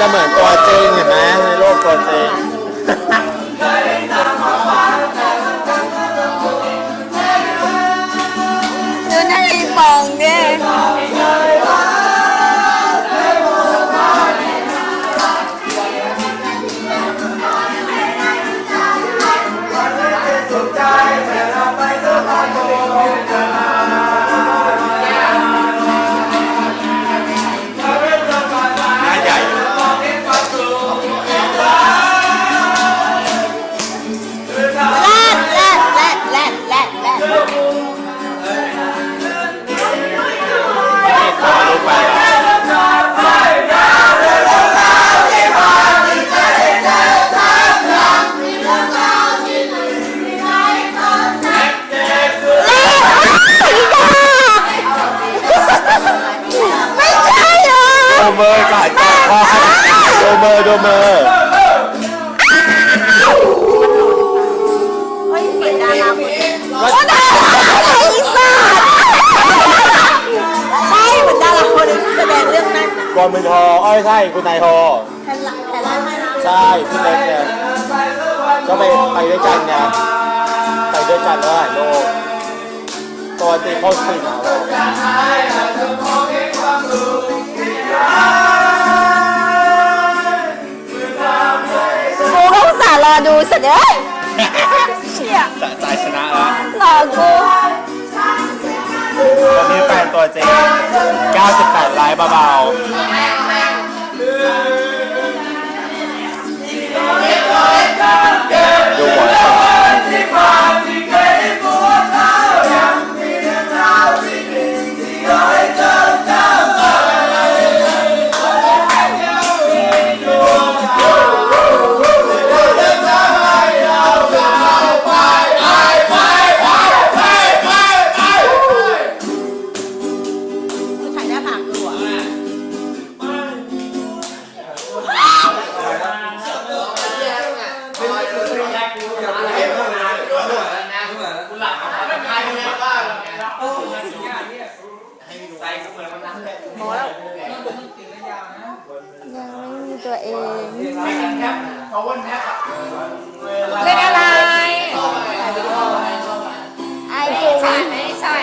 จะเหมือนตัวจริงเห็นไหมในโลกตัวจริงดูหน้าอีปองดิห อดูมือก่อนดูมือดูมือเฮ้ยเหมือนดาราคนอื่นก็ก็ดาราอีสานใช่เหมือนดาราคนนี้แสดงเรื่องนั้นกวนมือทออ้อยใช่คุณนายทอแต่ละแต่ละไม่ใช่พี่เล็กเนี่ยก็ไปไปด้วยกันไงไปด้วยกันแล้วถ่ายรูปตัวจริงเขาสนิทนะ ดูเสร็จเลยเชี่ยสะใจชนะแล้วหลอกกูวันนี้แฟนตัวจริง98ไลค์เบาๆ ยังไม่มีตัวเอง เล่นอะไรไอจูไม่ใช่